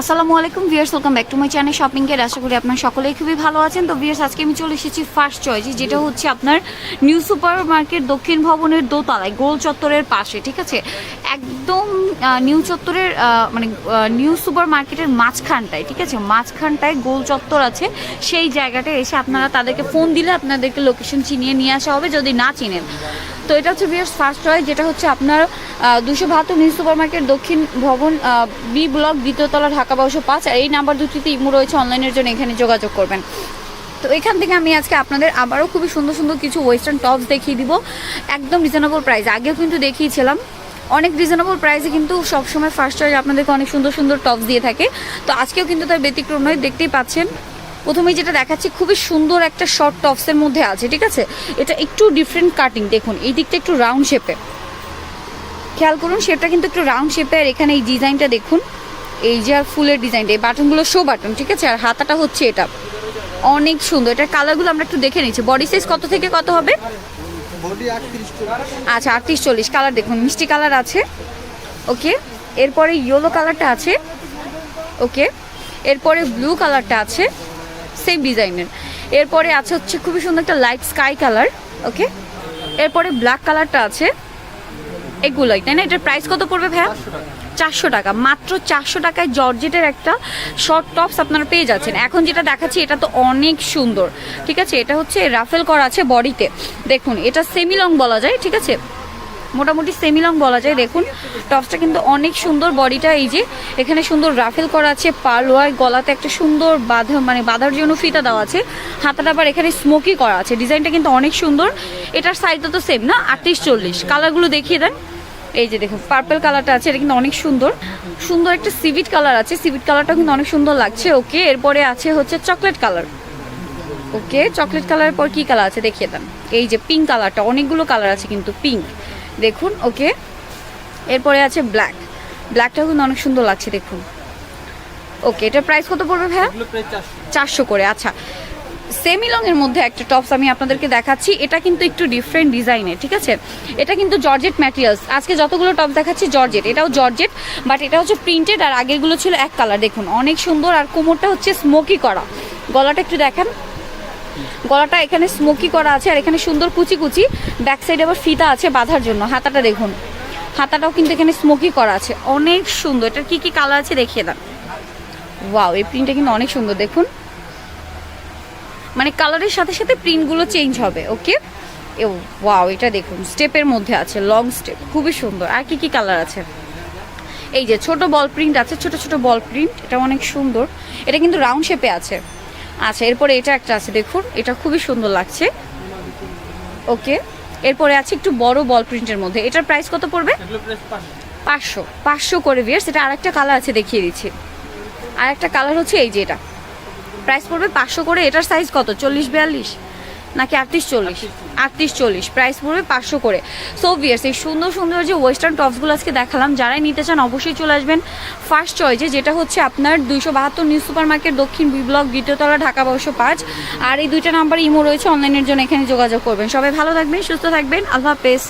আসসালামু আলাইকুম viewers welcome back to my channel shopping এর আশা করি আপনার সকলেই খুবই ভালো আছেন। তো ভিয়ার্স আজকে আমি চলে এসেছি ফার্স্ট চয়েস যেটা হচ্ছে আপনার নিউ সুপার মার্কেট দক্ষিণ ভবনের দোতলায়, গোল চত্বরের পাশে, ঠিক আছে? একদম নিউ চত্বরের মানে নিউ সুপার মার্কেটের মাঝখানটায়, ঠিক আছে? মাঝখানটায় গোল চত্বর আছে। সেই জায়গাটায় এসে আপনারা তাদেরকে ফোন দিলে আপনাদেরকে লোকেশন চিনিয়ে নিয়ে আসা হবে, যদি না চিনেন। তো এটা হচ্ছে ভিয়ার্স ফার্স্ট চয়েস যেটা হচ্ছে আপনার দুশো বাহাত্তর নিউ সুপার মার্কেট দক্ষিণ ভবন বি ব্লক দ্বিতীয়তলা ঢাকা বারোশো পাঁচ, আর এই নাম্বার দুটিতে ইমো রয়েছে অনলাইনের জন্য, এখানে যোগাযোগ করবেন। তো এখান থেকে আমি আজকে আপনাদের আবারও খুবই সুন্দর সুন্দর কিছু ওয়েস্টার্ন টপস দেখিয়ে দিব। একদম রিজনেবল প্রাইস আগেও কিন্তু দেখিয়েছিলাম। অনেক রিজনেবল প্রাইসে কিন্তু সবসময় ফার্স্ট চয়েস আপনাদেরকে অনেক সুন্দর সুন্দর টপস দিয়ে থাকে। তো আজকেও কিন্তু তার ব্যতিক্রম নয়, দেখতেই পাচ্ছেন। প্রথমেই যেটা দেখাচ্ছি, খুবই সুন্দর একটা শর্ট টপসের মধ্যে আছে, ঠিক আছে? এটা একটু ডিফারেন্ট কাটিং দেখুন, এই দিকটা একটু রাউন্ড শেপে খেয়াল করুন শেপটা কিন্তু একটু রাউন্ড শেপে আর এখানে এই ডিজাইনটা দেখুন, এই যে আর ফুলের ডিজাইনটা এই বাটনগুলো শো বাটন ঠিক আছে? আর হাতাটা হচ্ছে এটা। অনেক সুন্দর, এটার কালারগুলো আমরা একটু দেখে নিচ্ছি। বডি সাইজ কত থেকে কত হবে? আচ্ছা আটত্রিশ চল্লিশ কালার দেখুন মিষ্টি কালার আছে ওকে। এরপরে ইয়েলো কালারটা আছে ওকে। এরপরে ব্লু কালারটা আছে সেম ডিজাইনের। এরপরে আছে হচ্ছে খুবই সুন্দর একটা লাইট স্কাই কালার ওকে। এরপরে ব্ল্যাক কালারটা আছে এগুলোই তাই না? এটার প্রাইস কত পড়বে ভাইয়া? চারশো টাকা। মাত্র চারশো টাকায় জর্জেটের একটা শর্ট টপস আপনারা পেয়ে যাচ্ছেন। এখন যেটা দেখাচ্ছি, এটা তো অনেক সুন্দর। ঠিক আছে? এটা হচ্ছে রাফেল করা আছে বডিতে। দেখুন, এটা সেমি লং বলা যায়, ঠিক আছে? মোটামুটি সেমি লং বলা যায়, দেখুন। টপসটা কিন্তু অনেক সুন্দর বডিটা, এই যে এখানে সুন্দর রাফেল করা আছে পালোয়ায় গলাতে একটা সুন্দর বাঁধা মানে বাঁধার জন্য ফিতা দেওয়া আছে। হাতাটা আবার এখানে স্মোকি করা আছে। ডিজাইনটা কিন্তু অনেক সুন্দর। এটার সাইজটা তো সেম না? আটত্রিশ চল্লিশ। কালারগুলো দেখিয়ে দেন। এই যে দেখুন পার্পল কালারটা আছে এটা কিন্তু অনেক সুন্দর। সুন্দর একটা সিভিট কালার আছে সিভিট কালারটা কিন্তু অনেক সুন্দর লাগছে ওকে এরপরে আছে হচ্ছে চকলেট কালার ওকে চকলেট কালারের পর কি কালার আছে দেখিয়ে দেন। এই যে পিঙ্ক কালারটা অনেকগুলো কালার আছে কিন্তু পিঙ্ক দেখুন ওকে এরপরে আছে ব্ল্যাক ব্ল্যাকটাও কিন্তু অনেক সুন্দর লাগছে দেখুন। ওকে এটার প্রাইস কত পড়বে ভাইয়া? চারশো করে আচ্ছা। সেমি লং এর মধ্যে একটা টপস আমি আপনাদেরকে দেখাচ্ছি। এটা কিন্তু একটু ডিফারেন্ট ডিজাইনের ঠিক আছে? এটা কিন্তু জর্জেট ম্যাটেরিয়ালস আজকে যতগুলো টপ দেখাচ্ছি জর্জেট এটাও জর্জেট বাট এটা হচ্ছে প্রিন্টেড আর আগেরগুলো ছিল এক কালার দেখুন, অনেক সুন্দর আর কোমরটা হচ্ছে স্মোকি করা। গলাটা একটু দেখেন। গলাটা এখানে স্মোকি করা আছে আর এখানে সুন্দর কুচি কুচি। ব্যাক সাইডে আবার ফিতা আছে বাঁধার জন্য। হাতাটা দেখুন। হাতাটাও কিন্তু এখানে স্মোকি করা আছে। অনেক সুন্দর। এটার কি কি কালার আছে দেখিয়ে দেন। ওয়াও এই প্রিন্টটা কিন্তু অনেক সুন্দর। দেখুন। মানে কালারের সাথে সাথে প্রিন্টগুলো চেঞ্জ হবে ওকে ও ওয়াও এটা দেখুন স্টেপের মধ্যে আছে লং স্টেপ খুবই সুন্দর। আর কি কি কালার আছে? এই যে ছোট বল প্রিন্ট আছে ছোট ছোট বল প্রিন্ট এটা অনেক সুন্দর। এটা কিন্তু রাউন্ড শেপে আছে। আচ্ছা এরপরে এটা একটা আছে দেখুন এটা খুবই সুন্দর লাগছে। ওকে এরপরে আছে একটু বড় বল প্রিন্টের মধ্যে। এটার প্রাইস কত পড়বে? পাঁচশো। পাঁচশো। করে ভিয়ার্স এটা আরেকটা কালার আছে দেখিয়ে দিচ্ছি। আর একটা কালার হচ্ছে এই যে এটা। প্রাইস পড়বে পাঁচশো করে। এটার সাইজ কত? চল্লিশ, বিয়াল্লিশ? নাকি আটত্রিশ, চল্লিশ? আটত্রিশ, চল্লিশ। প্রাইস পড়বে পাঁচশো করে। সো ভিয়ার্স এই সুন্দর সুন্দর যে ওয়েস্টার্ন টপসগুলো আজকে দেখালাম, যারাই নিতে চান অবশ্যই চলে আসবেন ফার্স্ট চয়েসে যেটা হচ্ছে আপনার দুইশো বাহাত্তর নিউ সুপার মার্কেট দক্ষিণ বি ব্লক দ্বিতীয়তলা ঢাকা বারোশো পাঁচ। আর এই দুইটা নাম্বার ইমো রয়েছে অনলাইনের জন্য এখানে যোগাযোগ করবেন। সবাই ভালো থাকবেন, সুস্থ থাকবেন। আল্লাহ হাফেজ।